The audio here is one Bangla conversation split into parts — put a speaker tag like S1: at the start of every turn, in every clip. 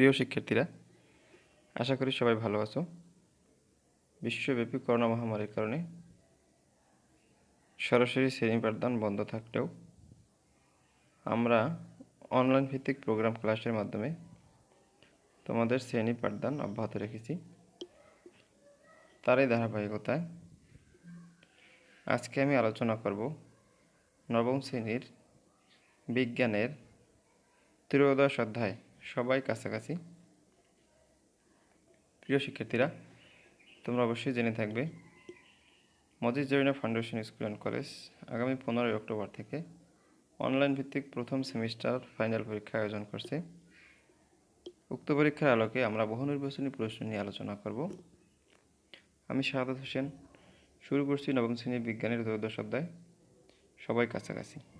S1: প্রিয় শিক্ষার্থীরা, আশা করি সবাই ভালো আছো। বিশ্বব্যাপী করোনা মহামারীর কারণে সরাসরি শ্রেণি পাঠদান বন্ধ থাকলেও আমরা অনলাইন ভিত্তিক প্রোগ্রাম ক্লাসের মাধ্যমে তোমাদের শ্রেণি পাঠদান অব্যাহত রেখেছি। তারই ধারাবাহিকতায় আজকে আমি আলোচনা করব নবম শ্রেণির বিজ্ঞানের ত্রয়োদশ অধ্যায়। সবাই কাছাকাছি। প্রিয় শিক্ষার্থীরা, তোমরা অবশ্যই জেনে থাকবে, Majid Zarina foundation school and college আগামী পনেরোই অক্টোবর থেকে অনলাইন ভিত্তিক প্রথম সেমিস্টার ফাইনাল পরীক্ষা আয়োজন করছে। উক্ত পরীক্ষার আলোকে আমরা বহু নির্বাচনী প্রশ্ন নিয়ে আলোচনা করব। আমি শাহাদাত হোসেন, শুরু করছি নবম শ্রেণির বিজ্ঞানের ত্রয়োদশ অধ্যায়। সবাই কাছাকাছি।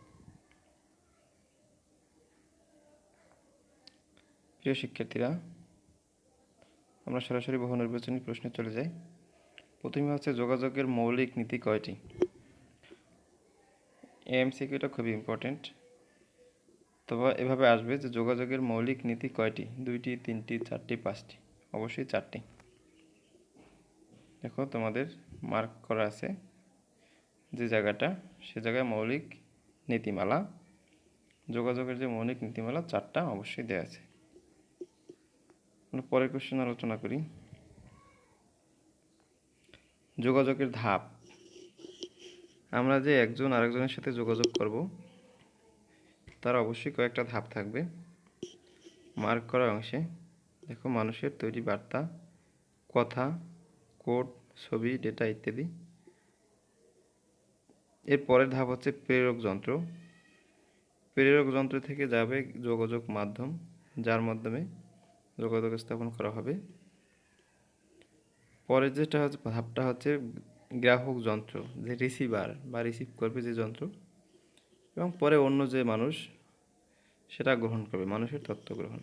S1: প্রিয় শিক্ষার্থীরা, আমরা সরাসরি বহু নির্বাচনী প্রশ্নে চলে যাই। প্রথমে হচ্ছে যোগাযোগের মৌলিক নীতি কয়টি? এমসিকিউটা খুবই ইম্পর্টেন্ট তবে এভাবে আসবে যে যোগাযোগের মৌলিক নীতি কয়টি? দুইটি, তিনটি, চারটি, পাঁচটি। অবশ্যই চারটি। দেখো, তোমাদের মার্ক করা আছে যে জায়গাটা, সে জায়গায় মৌলিক নীতিমালা, যোগাযোগের যে মৌলিক নীতিমালা, চারটা অবশ্যই দেওয়া আছে। আমরা পরের কোশ্চেন আলোচনা করি। যোগাযোগের ধাপ। আমরা যে একজন আরেকজনের সাথে যোগাযোগ করব, তার অবশ্যই কয়েকটা ধাপ থাকবে। মার্ক করা অংশে। দেখো, মানুষের তৈরি বার্তা, কথা কোড ছবি ডেটা ইত্যাদি। এর পরের ধাপ হচ্ছে প্রেরক যন্ত্র। প্রেরক যন্ত্র থেকে যাবে যোগাযোগ মাধ্যম, যার মাধ্যমে যোগাযোগ স্থাপন করা হবে। পরের যেটা হচ্ছে ধাপটা হচ্ছে গ্রাহক যন্ত্র, যে রিসিভার বা রিসিভ করবে যে যন্ত্র এবং পরে অন্য যে মানুষ, সেটা গ্রহণ করবে, মানুষের তথ্য গ্রহণ।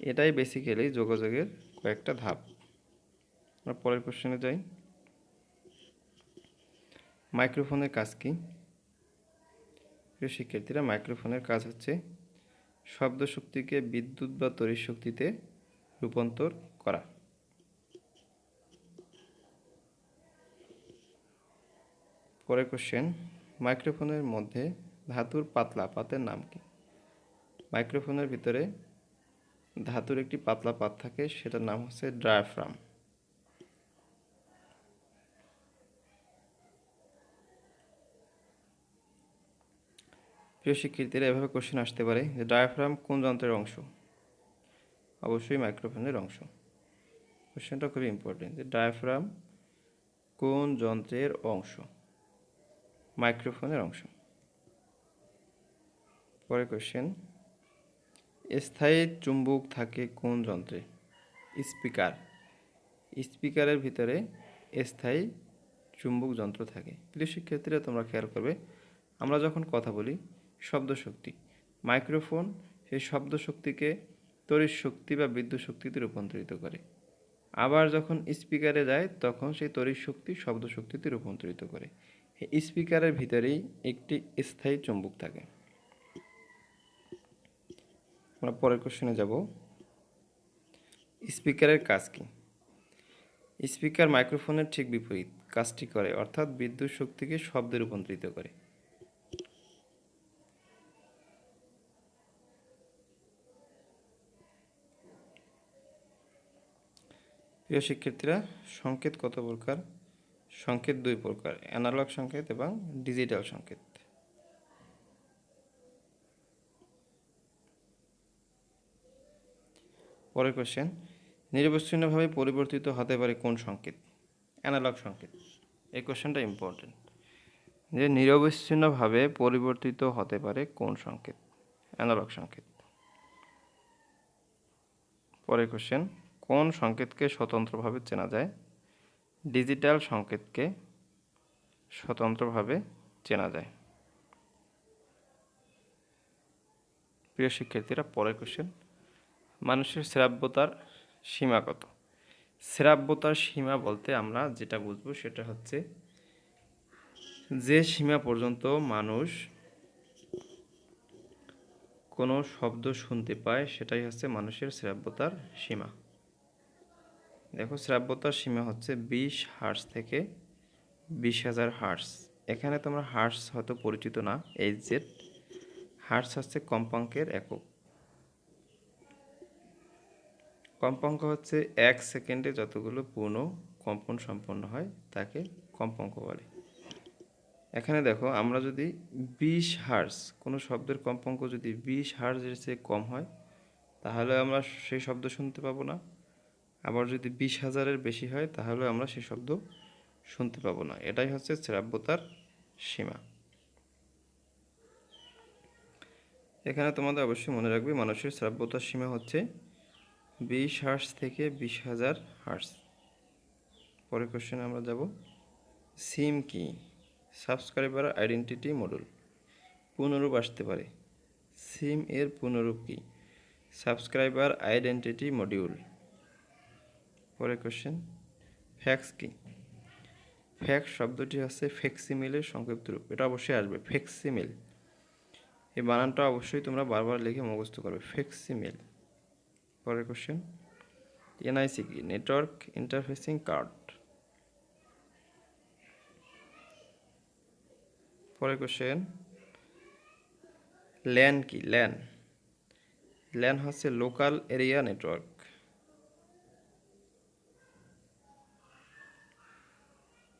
S1: এটাই বেসিক্যালি যোগাযোগের কয়েকটা ধাপ। আমরা পরের কোশ্চেনে যাই। মাইক্রোফোনের কাজ কি? প্রিয় শিক্ষার্থীরা, মাইক্রোফোনের কাজ হচ্ছে শব্দ শক্তিকে বিদ্যুৎ বা তড়িৎ শক্তিতে রূপান্তর করা। পরে কোশ্চেন মাইক্রোফোনের মধ্যে ধাতুর পাতলা, পাতের নাম কি? মাইক্রোফোনের ভিতরে ধাতুর একটি পাতলা পাত থাকে, সেটার নাম হচ্ছে ডায়াফ্রাম প্রিয় শিক্ষার্থীরা, এভাবে কোশ্চেন আসতে পারে যে ডায়াফ্রাম কোন যন্ত্রের অংশ? অবশ্যই মাইক্রোফোনের অংশ। কোশ্চেনটা খুবই ইম্পর্টেন্ট যে ডায়াফ্রাম কোন যন্ত্রের অংশ? মাইক্রোফোনের অংশ। পরে কোশ্চেন স্থায়ী চুম্বক থাকে কোন যন্ত্রে? স্পিকার স্পিকারের ভিতরে স্থায়ী চুম্বক যন্ত্র থাকে। প্রিয় শিক্ষার্থীরা, তোমরা খেয়াল করবে, আমরা যখন কথা বলি শব্দ শক্তি মাইক্রোফোন সেই শব্দ শক্তিকে তড়িৎ শক্তি বা বিদ্যুৎ শক্তিতে রূপান্তরিত করে। আবার যখন স্পিকারে যায়, তখন সেই তড়িৎ শক্তি শব্দ শক্তিতে রূপান্তরিত করে। স্পিকারের ভিতরেই একটি স্থায়ী চুম্বক থাকে। আমরা পরের কোশ্চেনে যাব। স্পিকারের কাজ কি? স্পিকার মাইক্রোফোনের ঠিক বিপরীত কাজটি করে, অর্থাৎ বিদ্যুৎ শক্তিকে শব্দে রূপান্তরিত করে। প্রিয় শিক্ষার্থীরা, সংকেত কত প্রকার? সংকেত দুই প্রকার অ্যানালগ সংকেত এবং ডিজিটাল সংকেত। পরের কোশ্চেন নিরবচ্ছিন্নভাবে পরিবর্তিত হতে পারে কোন সংকেত? অ্যানালগ সংকেত। এই কোশ্চেনটা ইম্পর্টেন্ট যে নিরবচ্ছিন্নভাবে পরিবর্তিত হতে পারে কোন সংকেত? অ্যানালগ সংকেত। পরের কোশ্চেন কোন সংকেতকে স্বতন্ত্রভাবে চেনা যায়? ডিজিটাল সংকেতকে স্বতন্ত্রভাবে চেনা যায়। প্রিয় শিক্ষার্থীরা, পরের কোশ্চেন মানুষের শ্রাব্যতার সীমা কত? শ্রাব্যতার সীমা বলতে আমরা যেটা বুঝব সেটা হচ্ছে যে সীমা পর্যন্ত মানুষ কোনো শব্দ শুনতে পায়, সেটাই হচ্ছে মানুষের শ্রাব্যতার সীমা। দেখো শ্রাব্যতার সীমা হচ্ছে বিশ হার্স থেকে বিশ হাজার হার্স এখানে তোমরা হার্স হয়তো পরিচিত না এইচ জেড হার্স হচ্ছে কম্পাঙ্কের একক। কম্পাঙ্ক হচ্ছে এক সেকেন্ডে যতগুলো পূর্ণ কম্পন সম্পন্ন হয়, তাকে কম্পাঙ্ক বলে। এখানে দেখো, আমরা যদি বিশ হার্স কোনো শব্দের কম্পাঙ্ক যদি বিশ হার্সের চেয়ে কম হয়, তাহলে আমরা সেই শব্দ শুনতে পাবো না। আবার যদি বিশ হাজারের বেশি হয়, তাহলে আমরা সে শব্দ শুনতে পাবো না। এটাই হচ্ছে শ্রাব্যতার সীমা। এখানে তোমাদের অবশ্যই মনে রাখবে, মানুষের শ্রাব্যতার সীমা হচ্ছে বিশ হার্স থেকে বিশ হাজার হার্স। পরের কোশ্চেনে আমরা যাব। সিম কি? Subscriber identity module. পুনরূপ আসতে পারে। সিম এর পুনরূপ কি? Subscriber identity module. পরের কোশ্চেন ফ্যাক্স কি? ফ্যাক্স শব্দটি হচ্ছে ফেক্সিমিলের সংক্ষিপ্ত রূপ। এটা অবশ্যই আসবে ফেক্সিমিল এই বানানটা অবশ্যই তোমরা বারবার লিখে মুখস্থ করবে ফেক্সিমিল পরের কোশ্চেন এনআইসি কি? নেটওয়ার্ক ইন্টারফেসিং কার্ড পরের কোশ্চেন ল্যান কি? ল্যান ল্যান হচ্ছে লোকাল এরিয়া নেটওয়ার্ক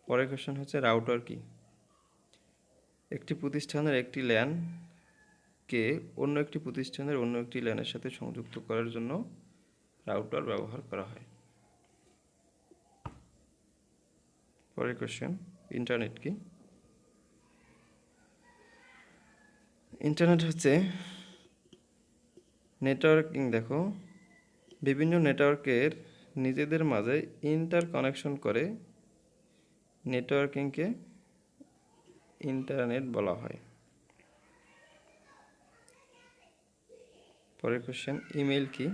S1: পরের কোশ্চেন হচ্ছে রাউটার কি? একটি প্রতিষ্ঠানের একটি ল্যান কে অন্য একটি প্রতিষ্ঠানের অন্য একটি ল্যানের সাথে সংযুক্ত করার জন্য রাউটার ব্যবহার করা হয়। পরের কোশ্চেন ইন্টারনেট কি? ইন্টারনেট হচ্ছে নেটওয়ার্কিং দেখো। বিভিন্ন নেটওয়ার্কের নিজেদের মাঝে ইন্টার কানেকশন করে নেটওয়ার্কিংকে ইন্টারনেট বলা হয়। পরের কোশ্চেন ইমেল কি?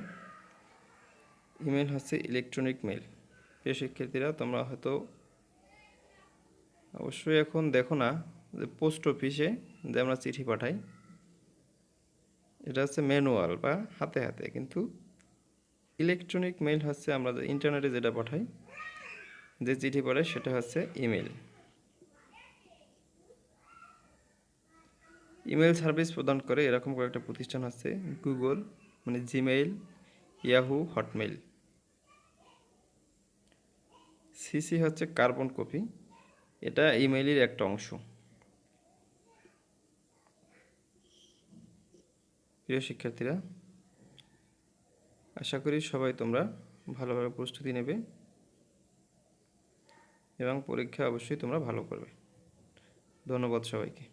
S1: ইমেল হচ্ছে ইলেকট্রনিক মেল প্রিয় শিক্ষার্থীরা, তোমরা হয়তো অবশ্যই এখন দেখো না যে পোস্ট অফিসে যে আমরা চিঠি পাঠাই, এটা হচ্ছে ম্যানুয়াল বা হাতে হাতে। কিন্তু ইলেকট্রনিক মেল হচ্ছে আমরা ইন্টারনেটে যেটা পাঠাই যে চিঠি পড়ে সেটা হচ্ছে ইমেল ইমেল সার্ভিস প্রদান করে এরকম কয়েকটা প্রতিষ্ঠান আছে গুগল মানে জিমেইল, ইয়াহু, হটমেইল। সিসি হচ্ছে কার্বন কপি। এটা ইমেইলের একটা অংশ। প্রিয় শিক্ষার্থীরা, আশা করি সবাই তোমরা ভালোভাবে প্রস্তুতি নেবে। এবং পরীক্ষা অবশ্যই তোমরা ভালো করবে। ধন্যবাদ সবাইকে।